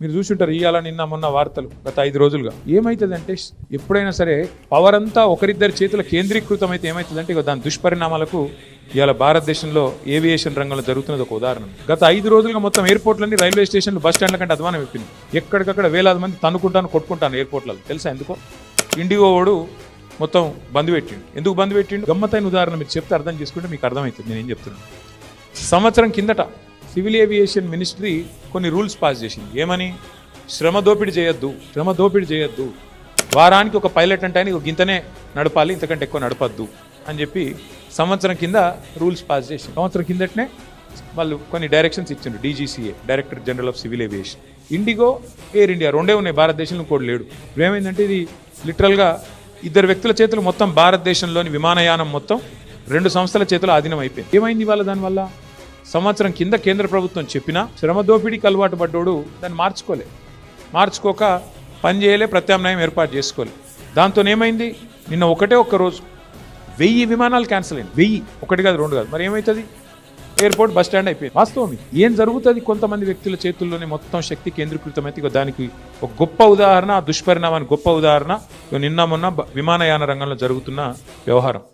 మీరు చూసుంటారు ఇవాళ నిన్న మొన్న వార్తలు గత ఐదు రోజులుగా. ఏమవుతుందంటే ఎప్పుడైనా సరే పవర్ అంతా ఒకరిద్దరి చేతుల కేంద్రీకృతం అయితే ఏమవుతుందంటే ఇక దాని దుష్పరిణామాలకు ఇవాళ భారతదేశంలో ఏవియేషన్ రంగంలో జరుగుతున్నది ఒక ఉదాహరణ. గత ఐదు రోజులుగా మొత్తం ఎయిర్పోర్ట్లన్నీ రైల్వే స్టేషన్లు బస్ స్టాండ్ల కంటే అధ్వానం అయిపోయింది ఎక్కడికక్కడ వేలాది మంది తన్నుకుంటాను కొట్టుకుంటాను ఎయిర్పోర్ట్లలో. తెలుసా ఎందుకో? ఇండిగో వాడు మొత్తం బంద్ పెట్టిండు. ఎందుకు బంద్ పెట్టిండు? గమ్మతైన ఉదాహరణ మీరు చెప్తే అర్థం చేసుకుంటే మీకు అర్థమవుతుంది నేను ఏం చెప్తున్నాను సంవత్సరం కిందట సివిల్ ఏవియేషన్ మినిస్ట్రీ కొన్ని రూల్స్ పాస్ చేసింది. ఏమని? శ్రమ దోపిడీ చేయొద్దు. శ్రమ దోపిడీ చేయొద్దు. వారానికి ఒక పైలట్ అంటే ఆయన గింతనే నడపాలి ఇంతకంటే ఎక్కువ నడపద్దు అని చెప్పి సంవత్సరం కింద రూల్స్ పాస్ చేసి సంవత్సరం కిందటనే వాళ్ళు కొన్ని డైరెక్షన్స్ ఇచ్చిండ్రు. DGCA director general of civil aviation. IndiGo Air India రెండే ఉన్నాయి. భారతదేశంలో కూడా లేడు. ఇప్పుడు ఏమైందంటే ఇది లిటరల్గా ఇద్దరు వ్యక్తుల చేతులు మొత్తం భారతదేశంలోని విమానయానం మొత్తం రెండు సంస్థల చేతులు ఆధీనం అయిపోయింది. ఏమైంది వాళ్ళ దానివల్ల? సంవత్సరం కింద కేంద్ర ప్రభుత్వం చెప్పినా శ్రమ దోపిడీకి అలవాటు పడ్డోడు దాన్ని మార్చుకోలే. మార్చుకోక పని చేయలే ప్రత్యామ్నాయం ఏర్పాటు చేసుకోలే. దాంతో ఏమైంది నిన్న ఒకటే ఒక్క రోజు. వెయ్యి విమానాలు క్యాన్సిల్ అయింది వెయ్యి. ఒకటి కాదు రెండు కాదు. మరి ఏమవుతుంది ఎయిర్పోర్ట్ బస్ స్టాండ్ అయిపోయింది. వాస్తవం ఏం జరుగుతుంది? కొంతమంది వ్యక్తుల చేతుల్లోనే మొత్తం శక్తి కేంద్రీకృతమైతే దానికి ఒక గొప్ప ఉదాహరణ దుష్పరిణామానికి గొప్ప ఉదాహరణ. నిన్న మొన్న విమానయాన రంగంలో జరుగుతున్న వ్యవహారం.